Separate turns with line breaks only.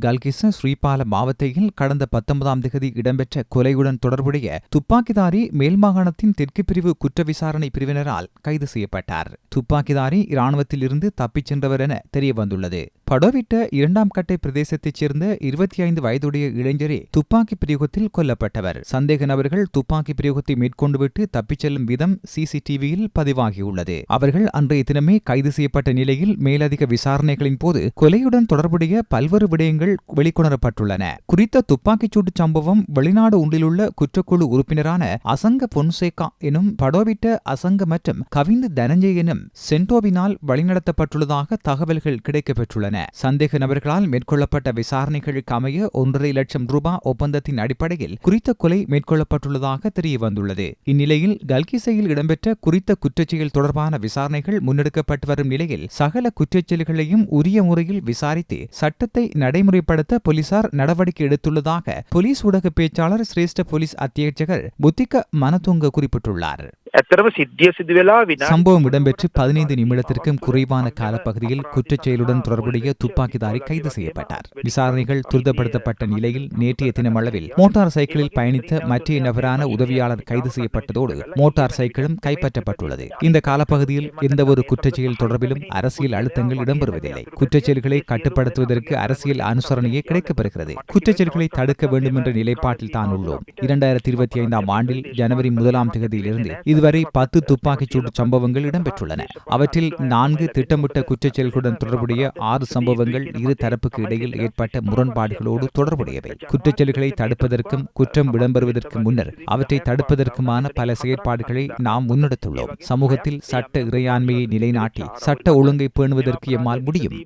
கல்கிச ஸ்ரீபால மாவட்டத்தில் கடந்த பத்தொன்பதாம் திகதி இடம்பெற்ற கொலையுடன் தொடர்புடைய துப்பாக்கிதாரி மேல் மாகாணத்தின் தெற்கு பிரிவு குற்ற விசாரணை பிரிவினரால் கைது செய்யப்பட்டார். துப்பாக்கிதாரி இராணுவத்தில் இருந்து தப்பிச் சென்றவர் என தெரியவந்துள்ளது. படோவிட்ட இரண்டாம் கட்டை பிரதேசத்தைச் சேர்ந்த இருபத்தி ஐந்து வயதுடைய இளைஞரே துப்பாக்கி பிரயோகத்தில் கொல்லப்பட்டவர். சந்தேக நபர்கள் துப்பாக்கி பிரயோகத்தை மேற்கொண்டுவிட்டு தப்பிச் செல்லும் விதம் சிசிடிவியில் பதிவாகியுள்ளது. அவர்கள் அன்றைய தினமே கைது செய்யப்பட்ட நிலையில் மேலதிக விசாரணைகளின் போது கொலையுடன் தொடர்புடைய பல்வேறு விடயங்கள் வெளிக்கொணரப்பட்டுள்ளன. குறித்த துப்பாக்கிச்சூட்டு சம்பவம் வெளிநாடு ஒன்றிலுள்ள குற்றக்குழு உறுப்பினரான அசங்க பொன்சேகா எனும் படோவிட்ட அசங்க மற்றும் கவிந்து தனஞ்சய் எனும் சென்டோவினால் வழிநடத்தப்பட்டுள்ளதாக தகவல்கள் கிடைக்கப்பெற்றுள்ளன. சந்தேக நபர்களால் மேற்கொள்ளப்பட்ட விசாரணைகளுக்கு அமைய ஒன்றரை லட்சம் ரூபாய் ஒப்பந்தத்தின் அடிப்படையில் குறித்த கொலை மேற்கொள்ளப்பட்டுள்ளதாக தெரியவந்துள்ளது. இந்நிலையில் கல்கிசையில் இடம்பெற்ற குறித்த குற்றச்செயல் தொடர்பான விசாரணைகள் முன்னெடுக்கப்பட்டு வரும் நிலையில் சகல குற்றச்செயல்களையும் உரிய முறையில் விசாரித்து சட்டத்தை நடைமுறைப்படுத்த போலீசார் நடவடிக்கை எடுத்துள்ளதாக போலீஸ் ஊடக பேச்சாளர் சிரேஷ்ட போலீஸ் அத்தியட்சகர் புத்திக மனதுங்க குறிப்பிட்டுள்ளார்.
ඇතරම සිද්ධිය සිදු වෙලා විනා
சம்பவம் இடம்பெற்று பதினைந்து நிமிடத்திற்கும் குறைவான காலப்பகுதியில் குற்றச்செயலுடன் தொடர்புடைய துப்பாக்கிதாரி கைது செய்யப்பட்டார் விசாரணைகள் துரிதப்படுத்தப்பட்ட நிலையில் நேற்றைய தினமளவில் மோட்டார் சைக்கிளில் பயணித்த மற்றைய நபரான உதவியாளர் கைது செய்யப்பட்டதோடு மோட்டார் சைக்கிளும் கைப்பற்றப்பட்டுள்ளது இந்த காலப்பகுதியில் எந்தவொரு குற்றச்செயல் தொடர்பிலும் அரசியல் அழுத்தங்கள் இடம்பெறுவதில்லை குற்றச்செயல்களை கட்டுப்படுத்துவதற்கு அரசியல் அனுசரணையே கிடைக்கப்பெறுகிறது குற்றச்செயல்களை தடுக்க வேண்டும் என்ற நிலைப்பாட்டில் தான் உள்ளோம் இரண்டாயிரத்தி இருபத்தி ஐந்தாம் ஆண்டில் ஜனவரி முதலாம் தேதியிலிருந்து இதுவரை பத்து துப்பாக்கிச்சூடு சம்பவங்கள் இடம்பெற்றுள்ளன. அவற்றில் நான்கு திட்டமிட்ட குற்றச்செயல்களுடன் தொடர்புடைய ஆறு சம்பவங்கள் இரு தரப்புக்கு இடையில் ஏற்பட்ட முரண்பாடுகளோடு தொடர்புடையவை. குற்றச்செயல்களை தடுப்பதற்கும் குற்றம் இடம்பெறுவதற்கு முன்னர் அவற்றை தடுப்பதற்குமான பல செயற்பாடுகளை நாம் முன்னெடுத்துள்ளோம். சமூகத்தில் சட்ட இறையாண்மையை நிலைநாட்டி சட்ட ஒழுங்கை பேணுவதற்கு எம்மால் முடியும்?